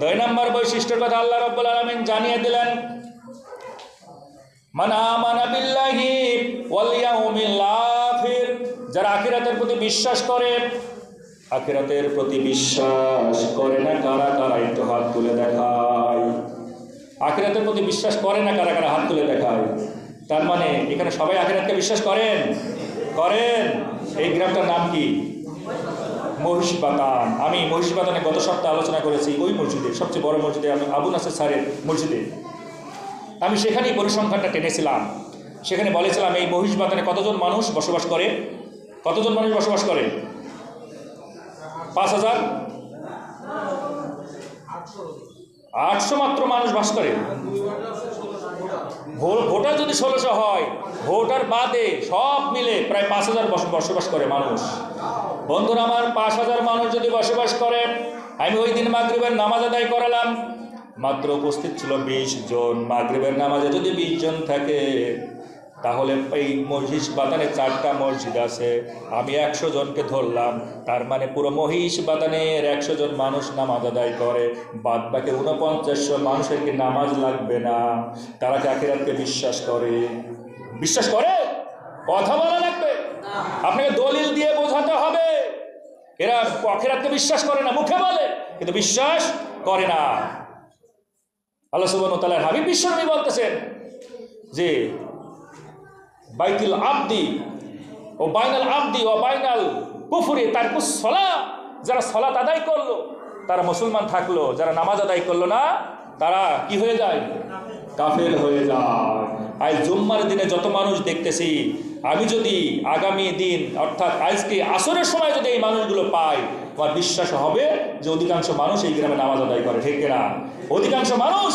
দুই নম্বর বৈশিষ্ট্যের কথা আল্লাহ রব্বুল আলমিন জানিয়ে দিলেন যারা আখিরাতের প্রতি বিশ্বাস করে, আখিরাতের প্রতি বিশ্বাস করে না কারা কারা? একটু হাত তুলে দেখায় আখিরাতের প্রতি বিশ্বাস করে না কারা কারা? হাত তুলে দেখায় তার মানে এখানে সবাই আখিরাতকে বিশ্বাস করেন? করেন। এই গ্রামটার নাম কি? মহিষবাতান আমি মহিষবাতানে গত সপ্তাহে আলোচনা করেছি, ওই মসজিদে, সবচেয়ে বড় মসজিদে, আমি আবু নাসের স্যারের মসজিদে। আমি সেখানেই পরিসংখ্যানটা টেনেছিলাম। সেখানে বলেছিলাম, এই মহিষবাতানে কতজন মানুষ বসবাস করে? কতজন মানুষ বসবাস করে? পাঁচ হাজার? আটশো মাত্র মানুষ বাস করে। ভোটার যদি ষোলোশো হয়, ভোটার বাদে সব মিলে প্রায় পাঁচ হাজার বস- বসবাস করে মানুষ। বন্ধুরা আমার, পাঁচ হাজার মানুষ যদি বসবাস করে, আমি ওই দিন মাগরীবের নামাজ আদায় করালাম। মাত্র উপস্থিত ছিল বিশ জন। মাগরীবের নামাজে যদি বিশ জন থাকে তাহলে এই মহিষ বাদানে চারটা মসজিদ আছে। আমি একশো জনকে ধরলাম, তার মানে পুরো মহিষ বাদানের একশো জন মানুষ নামাজ আদায় করে। বাদ বাকি উনপঞ্চাশশো মানুষের কি নামাজ লাগবে না। তারা কি আখিরাতকে বিশ্বাস করে? বিশ্বাস করে? কথা বলা লাগবে? আপনাকে দলিল দিয়ে বোঝাতে হবে। এরা আখিরাতকে বিশ্বাস করে না, মুখে বলে, কিন্তু বিশ্বাস করে না। আল্লাহ সুবান তালার হাবিব বিশ্বনবী বলতেছেন যে বাইতুল আবদি ও বাইনাল আবদি ও বাইনাল কুফুরি, তার সলা। যারা সলাত আদায় করল, তারা মুসলমান থাকল, যারা নামাজ আদায় করল না, তারা কি হয়ে যায়? কাফের হয়ে যায়। আজ জুম্মার দিনে যত মানুষ দেখতেছি, আমি যদি আগামী দিন, অর্থাৎ আজকে আসরের সময় যদি এই মানুষগুলো পাই আমার বিশ্বাস হবে যে অধিকাংশ মানুষ এই গ্রামে নামাজ আদায় করে, ঠিক না অধিকাংশ মানুষ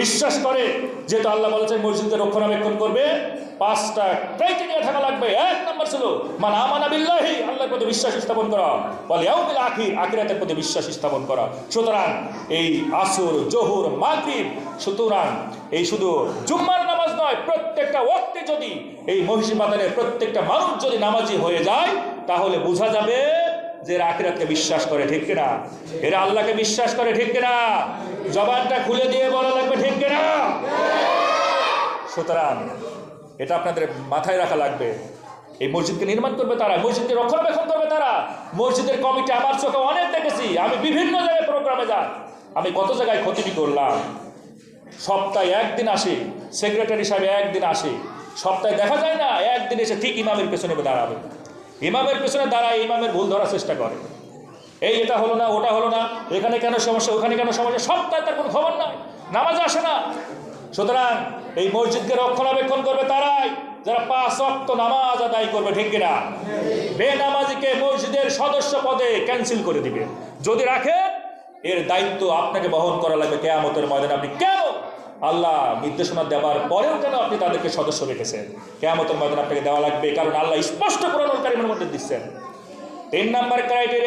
বিশ্বাস করে যেহেতু আল্লাহ বলেছেন মসজিদের রক্ষণাবেক্ষণ করবে। পাঁচটা ক্রাইটেরিয়া থাকা লাগবে। এক নম্বর ছিল মানে আমানা বিল্লাহি, আল্লাহর প্রতি বিশ্বাস স্থাপন করা। বলে ইয়াউমিল আখির, আখিরাতের প্রতি বিশ্বাস স্থাপন করা। সুতরাং এই আসর, জহুর, মাগরিব, সুতরাং এই শুধু জুম্মার নামাজ নয়, প্রত্যেকটা ওয়াক্তে যদি এই মহিষী বাজারের প্রত্যেকটা মানুষ যদি নামাজি হয়ে যায়, তাহলে বোঝা যাবে যে আখিরাতকে বিশ্বাস করে, ঠিক কিনা? এরা আল্লাহকে বিশ্বাস করে, ঠিক কিনা? জবানটা খুলে দিয়ে বলা লাগবে, ঠিক কিনা? সুতরাং এটা আপনাদের মাথায় রাখা লাগবে। এই মসজিদকে নির্মাণ করবে তারা, মসজিদকে রক্ষণাবেক্ষণ করবে তারা। মসজিদের কমিটি আমার চোখে অনেক দেখেছি, আমি বিভিন্ন জায়গায় প্রোগ্রামে যাই। আমি কত জায়গায় ক্ষতিটি করলাম? সপ্তাহে একদিন আসে, সেক্রেটারি সাহেব একদিন আসে। সপ্তাহে দেখা যায় না, একদিন এসে ঠিক ইমামের পেছনে দাঁড়াবে। ইমামের পেছনে দাঁড়ায় ইমামের ভুল ধরার চেষ্টা করে। এই এটা হলো না, ওটা হলো না, এখানে কেন সমস্যা, ওখানে কেন সমস্যা সপ্তাহে তার কোনো খবর নাই, নামাজ আসে না। সুতরাং এই মসজিদকে রক্ষণাবেক্ষণ করবে তারাই, যারা পাঁচ অক্ত নামাজ আদায় করবে, ঠিক কিনা? বেনামাজিকে মসজিদের সদস্য পদে ক্যান্সেল করে দিবে। যদি রাখে, এর দায়িত্ব আপনাকে বহন করা লাগবে কেয়ামতের ময়দানে। আপনি কেন আল্লাহ নির্দেশনা দেওয়ার পরেও কেন আপনি তাদেরকে সদস্য রেখেছেন। কেমন ময়দানে আপনাকে দেওয়া লাগবে, কারণ আল্লাহ স্পষ্ট কারিমের মধ্যে দিচ্ছেন। তিন নাম্বার ক্রাইটেরিয়া